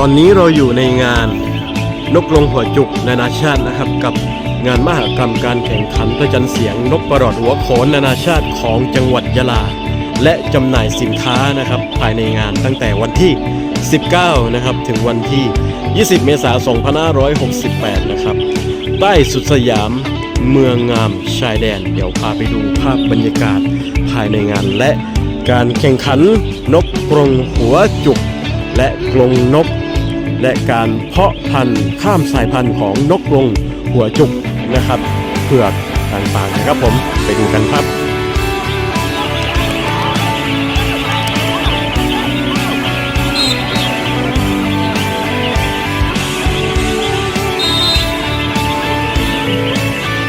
ตอนนี้เราอยู่ในงานนกลงหัวจุกนานาชาตินะครับ กับงานมหกรรมการแข่งขันประจันเสียงนกประหลอดหัวโขนนานาชาติของจังหวัดยะลา และจำหน่ายสินค้านะครับ ภายในงานตั้งแต่วันที่ 19 นะครับ ถึงวันที่ 20 เมษายน 2568 นะครับ ใต้สุดสยามเมืองงามชายแดน เดี๋ยวพาไปดูภาพบรรยากาศภายในงานและการแข่งขันนกกรงหัวจุก และกรงนก และการเพาะพันธุ์ข้ามสายพันธุ์ของนกกรงหัวจุกนะครับเผือกต่างๆนะครับผมไปดูกันครับ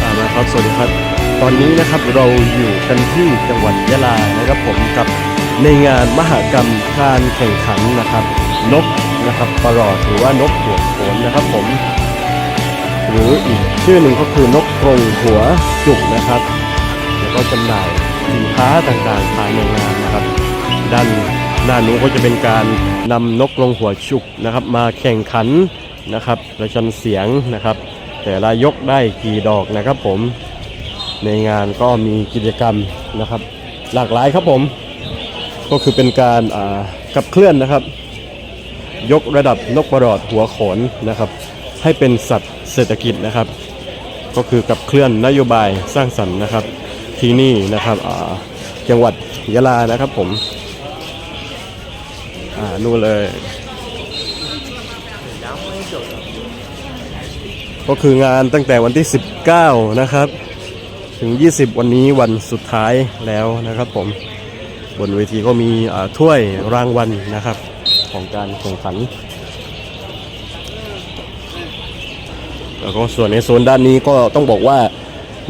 ตามมาครับสวัสดีครับ ตอนนี้นะครับเราอยู่กันที่จังหวัดยะลานะครับผมกับ ในงานมหกรรมการแข่งขันนะครับ นกนะครับประหลอดหรือว่านกหัวโขนนะครับผม หรืออีกชื่อหนึ่งก็คือนกกรงหัวจุกนะครับ แล้วก็จำหน่ายสินค้าต่างๆภายในงานนะครับ ด้านหน้านู้นก็จะเป็นการนำนกกรงหัวจุกนะครับ มาแข่งขันนะครับประชันเสียงนะครับ แต่ละยกได้กี่ดอกนะครับผมในงานก็มีกิจกรรมนะครับ หลากหลายครับผม ก็คือเป็นการอ่าขับเคลื่อนนะครับ ยกระดับนกประหลอดหัวโขนนะครับ ให้เป็นสัตว์เศรษฐกิจนะครับ ก็คือกับเคลื่อนนโยบายสร้างสรรค์นะครับ ที่นี่นะครับจังหวัดยะลานะครับผมอ่านู่นเลยก็คืองานตั้งแต่วันที่ 19 นะครับ ถึง 20 วันนี้วันสุดท้ายแล้วนะครับผม บนเวทีก็มีถ้วยรางวัลนะครับ ของการแข่งขัน แล้วก็ส่วนในโซนด้านนี้ก็ต้องบอกว่า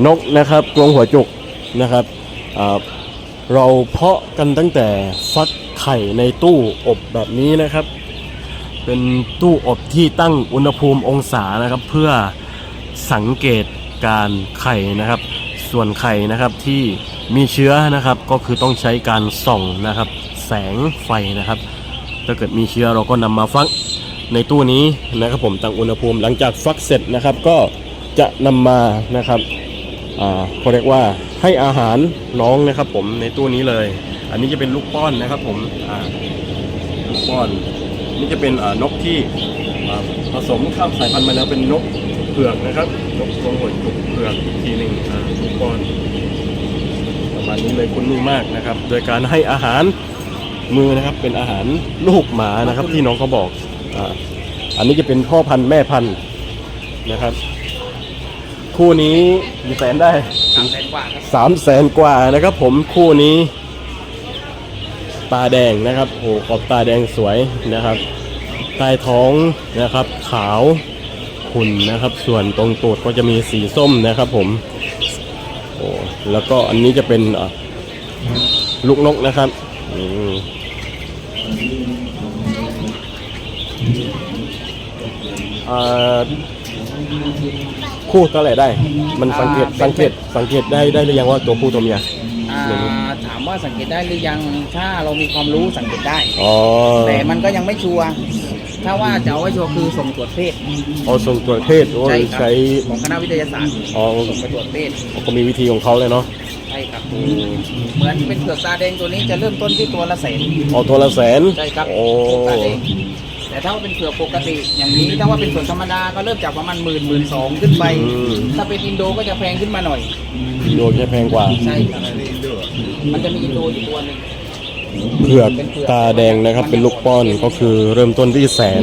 นกนะครับกรงหัวจุกนะครับเราเพาะกันตั้งแต่ฟักไข่ในตู้อบแบบนี้นะครับ เป็นตู้อบที่ตั้งอุณหภูมิองศานะครับ เพื่อสังเกตการไข่นะครับ ส่วนไข่นะครับที่ มีเชื้อนะครับก็คือต้องใช้การส่องนะครับ แสงไฟนะครับ ถ้าเกิดมีเชื้อเราก็นำมาฟักในตู้นี้นะครับผมตั้งอุณหภูมิหลังจากฟักเสร็จนะครับ ก็จะนำมานะครับอ่าเขาเรียกว่าให้อาหารน้องนะครับ ผมในตู้นี้เลย อันนี้จะเป็นลูกป้อนนะครับผมอ่าลูกป้อน นี่จะเป็นอ่านกที่ผสมข้ามสายพันธุ์มาแล้วเป็นนกเผือกนะครับ นกกรงหัวจุกเผือกอีกทีหนึ่งอ่าลูกป้อน มาณนี้เลยคุณมือมากนะครับ โดยการให้อาหารมือนะครับ เป็นอาหารลูกหมานะครับ ที่น้องเขาบอกอ่าอันนี้จะเป็นพ่อพันธุ์แม่พันธุ์นะครับ คู่นี้กี่แสนได้สามแสนกว่าครับสามแสนกว่านะครับ ผมคู่นี้ ตาแดงนะครับโอ้ขอบตาแดงสวยนะครับใต้ท้องนะครับ ขาวขุ่นนะครับ ส่วนตรงตูดก็จะมีสีส้มนะครับ ผม โอ้แล้วก็อันนี้จะเป็นอะลูกนกนะครับอืมอ่าคู่เท่าไหร่ได้ มันสังเกตสังเกตสังเกตได้ได้หรือยังว่าตัวผู้ตัวเมียอ่าถามว่าสังเกตได้หรือยังถ้าเรามีความรู้สังเกตได้อ๋อแต่มันก็ยังไม่ชัวร์ ถ้าว่าจะเอาไว้ชัวร์คือส่งตรวจเพศ เอาส่งตรวจเพศหรือว่าใช่ครับ ใช้ ของคณะวิทยาศาสตร์อ๋อ ส่งไปตรวจเพศก็มีวิธีของเขาเลยเนาะใช่ครับเหมือนเป็นเผือกตาแดงตัวนี้จะเริ่มต้นที่ตัวละแสนเอาตัวละแสนใช่ครับโอ้เผือกตาแดงแต่ถ้าว่าเป็นเผือกปกติ อย่างนี้ถ้าว่าเป็นเผือกธรรมดาก็เริ่มจากประมาณหมื่นหมื่นสองขึ้นไปถ้าเป็นอินโดก็จะแพงขึ้นมาหน่อยโดจะแพงกว่า ใช่ครับมันจะมีอินโดอยู่ตัวหนึง เผือกตาแดงนะครับ เป็นลูกป้อนก็คือเริ่มต้นที่แสน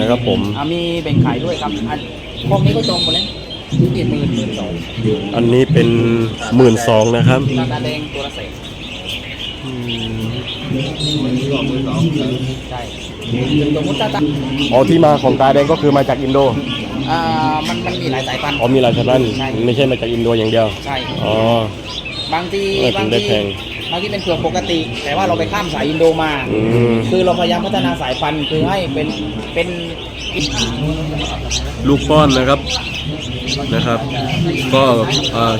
นะครับ ผมอ่ามีแบ่งขายด้วยครับอันพวกนี้ก็จองหมดแล้วที่หมื่นหมื่นสองอันนี้เป็นหมื่นสองนะครับตาตาแดงตัวละแสนอืมใช่สมมติตาตาอ๋อที่มาของตาแดงก็คือมาจากอินโดอ่ามันมันมีหลายสายพันธุ์อ๋อมีหลายชนิดใช่ไม่ใช่มาจากอินโดอย่างเดียว ใช่อ๋อบางทีเออถึบางงได้ที เมื่อกี้เป็นเผือกปกติ แต่ว่าเราไปข้ามสายอินโดมาคือเราพยายามพัฒนาสายพันธุ์คือให้เป็นเป็นลูกป้อนนะครับนะครับ ก็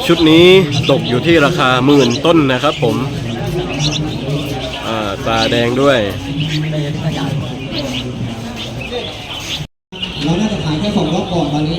ชุดนี้ตกอยู่ที่ราคาหมื่นต้นนะครับผมตาแดงด้วย เราน่าจะขายแค่สองรอบก่อนตอนนี้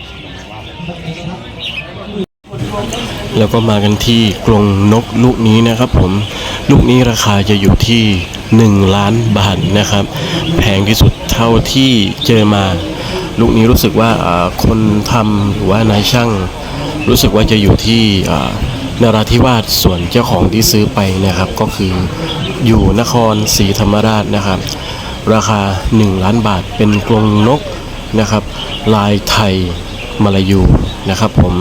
แล้วก็มากันที่กรงนกลูกนี้นะครับผมลูกนี้ราคาจะอยู่ที่ 1 ล้านบาทนะครับ แพงที่สุดเท่าที่เจอมา ลูกนี้รู้สึกว่าคนทำหรือว่านายช่าง รู้สึกว่าจะอยู่ที่อ่านราธิวาสส่วนเจ้าของที่ซื้อไปนะครับ ก็คืออยู่นครศรีธรรมราชนะครับ ราคา 1 ล้านบาทเป็นกรงนกนะครับ ลายไทยมาลายูนะครับผม